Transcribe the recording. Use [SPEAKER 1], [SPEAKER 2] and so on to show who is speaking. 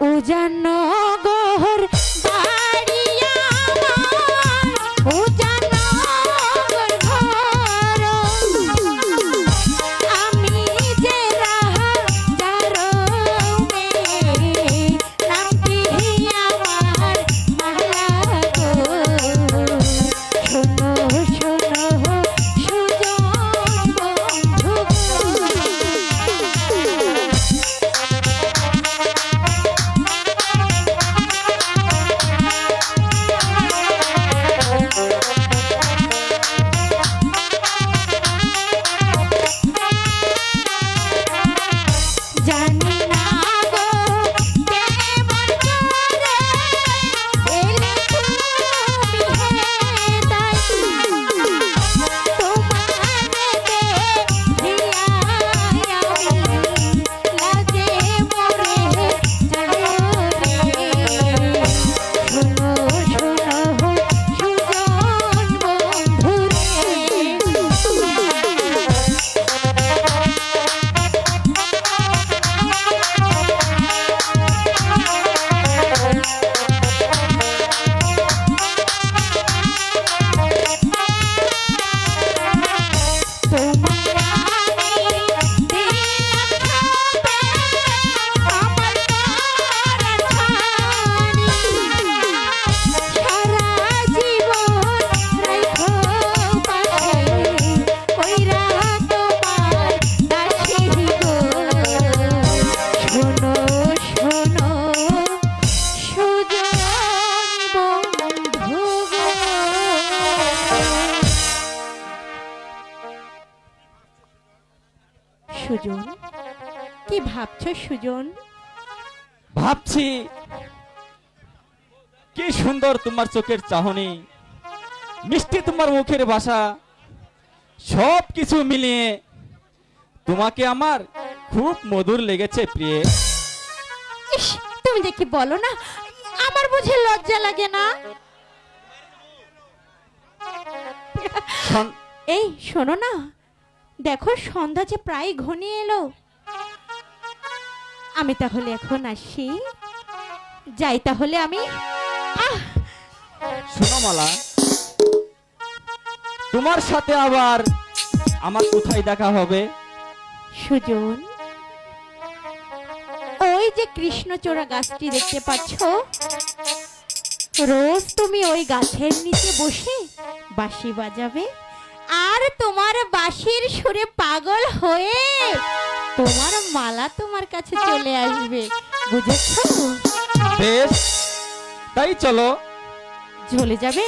[SPEAKER 1] উজান নগর সুজন? কি ভাবছ সুজন?
[SPEAKER 2] ভাবছি কি সুন্দর তোমার চোখের চাহনি মিষ্টি তোমার মুখের ভাষা সব কিছু মিলিয়ে তোমাকে আমার খুব মধুর লেগেছে প্রিয়ে।
[SPEAKER 1] তুমি দেখি বলো না আমার বুঝে লজ্জা লাগে না। এই শোনো না দেখো সন্ধ্যা যে প্রায় ঘনিয়ে এলো। আমি তাহলে এখন আসি। যাই তাহলে আমি আহ!
[SPEAKER 2] শোনো মালা তোমার সাথে আবার আমার কোথায় দেখা হবে?
[SPEAKER 1] সুজন ওই যে কৃষ্ণচূড়া গাছটি দেখতে পাচ্ছ? রোজ তুমি ওই গাছের নিচে বসে বাঁশি বাজাবে। আর তোমার বাঁশির সুরে পাগল হয়ে তোমার মালা তোমার কাছে চলে আসবে বুঝেছ?
[SPEAKER 2] বেশ তাই চলো।
[SPEAKER 1] ঝুলে যাবে?